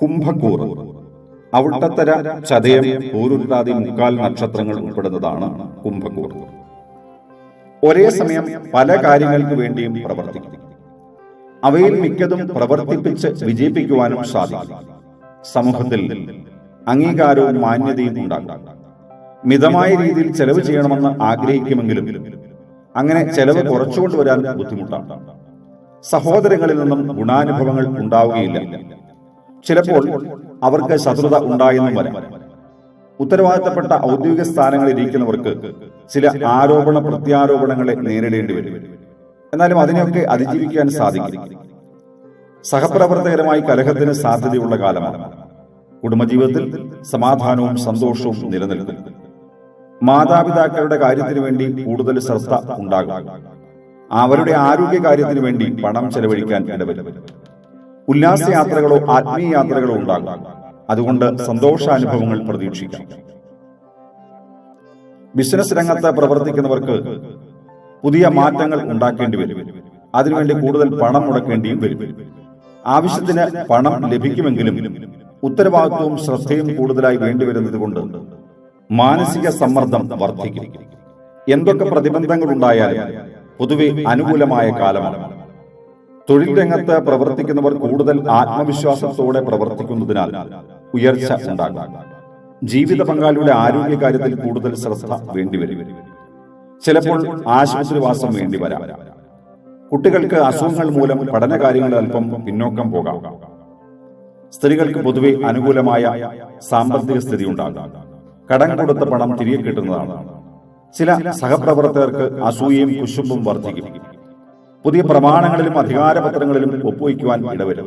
കുംഭക്കൂർ അവിട്ടത്തര ചതയം പൂരുണ്ടാതി മുക്കാൽ നക്ഷത്രങ്ങൾ ഉൾപ്പെടുന്നതാണ് കുംഭക്കൂർ ഒരേ സമയം പല കാര്യങ്ങൾക്ക് വേണ്ടിയും പ്രവർത്തിക്കും. അവയിൽ മിക്കതും പ്രവർത്തിപ്പിച്ച് വിജയിപ്പിക്കുവാനും സാധിക്കും. സമൂഹത്തിൽ അംഗീകാരവും മാന്യതയും ഉണ്ടാകും. മിതമായ രീതിയിൽ ചെലവ് ചെയ്യണമെന്ന് ആഗ്രഹിക്കുമെങ്കിലും അങ്ങനെ ചെലവ് കുറച്ചുകൊണ്ടുവരാൻ ബുദ്ധിമുട്ടാണ്. സഹോദരങ്ങളിൽ നിന്നും ഗുണാനുഭവങ്ങൾ ഉണ്ടാവുകയില്ല. ചിലപ്പോൾ അവർക്ക് ശത്രുത ഉണ്ടായെന്നും വരാം. ഉത്തരവാദിത്തപ്പെട്ട ഔദ്യോഗിക സ്ഥാനങ്ങളിൽ ഇരിക്കുന്നവർക്ക് ചില ആരോപണ പ്രത്യാരോപണങ്ങളെ നേരിടേണ്ടി വരും. എന്നാലും അതിനെയൊക്കെ അതിജീവിക്കാൻ സാധിക്കും സഹപ്രവർത്തകരുമായി കലഹത്തിന് സാധ്യതയുള്ള കാലമാണ്. കുടുംബജീവിതത്തിൽ സമാധാനവും സന്തോഷവും നിലനിൽക്കും. മാതാപിതാക്കളുടെ കാര്യത്തിനു വേണ്ടി കൂടുതൽ ശ്രദ്ധ ഉണ്ടാകും. അവരുടെ ആരോഗ്യ കാര്യത്തിനു വേണ്ടി പണം ചെലവഴിക്കാൻ ഇടവരും. ഉല്ലാസയാത്രകളോ ആത്മീയ യാത്രകളോ ഉണ്ടാകും. അതുകൊണ്ട് സന്തോഷാനുഭവങ്ങൾ പ്രതീക്ഷിക്കാം. ബിസിനസ് രംഗത്ത് പ്രവർത്തിക്കുന്നവർക്ക് പുതിയ മാറ്റങ്ങൾ ഉണ്ടാക്കേണ്ടി വരും. അതിനുവേണ്ടി കൂടുതൽ പണം മുടക്കേണ്ടിയും വരും. ആവശ്യത്തിന് പണം ലഭിക്കുമെങ്കിലും ഉത്തരവാദിത്വവും ശ്രദ്ധയും കൂടുതലായി വേണ്ടിവരുന്നത് കൊണ്ട് മാനസിക സമ്മർദ്ദം വർദ്ധിക്കും. എന്തൊക്കെ പ്രതിബന്ധങ്ങൾ ഉണ്ടായാലും പൊതുവെ അനുകൂലമായ കാലമാണ്. തൊഴിൽ രംഗത്ത് പ്രവർത്തിക്കുന്നവർ കൂടുതൽ ആത്മവിശ്വാസത്തോടെ പ്രവർത്തിക്കുന്നതിനാൽ ഉയർച്ച ഉണ്ടാകും. ജീവിത പങ്കാളിയുടെ ആരോഗ്യകാര്യത്തിൽ കൂടുതൽ ശ്രദ്ധ വേണ്ടിവരും. ചിലപ്പോൾ ആശുപത്രിവാസം വേണ്ടി വരാം കുട്ടികൾക്ക് അസുഖങ്ങൾ മൂലം പഠനകാര്യങ്ങളിൽ അല്പം പിന്നോക്കം പോകാം. സ്ത്രീകൾക്ക് പൊതുവെ അനുകൂലമായ സാമ്പത്തിക സ്ഥിതി ഉണ്ടാകും. കടം കൊടുത്ത പണം തിരികെ കിട്ടുന്നതാണ്. ചില സഹപ്രവർത്തകർക്ക് അസൂയയും കുശുമ്പും വർദ്ധിക്കും. പുതിയ പ്രമാണങ്ങളിലും അധികാരപത്രങ്ങളിലും ഒപ്പുവയ്ക്കുവാൻ ഇടവരും.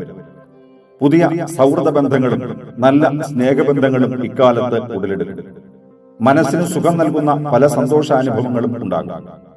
പുതിയ സൗഹൃദ ബന്ധങ്ങളും നല്ല സ്നേഹബന്ധങ്ങളും ഇക്കാലത്ത് ഉടലെടുക്കും. മനസ്സിന് സുഖം നൽകുന്ന പല സന്തോഷാനുഭവങ്ങളും ഉണ്ടാകും.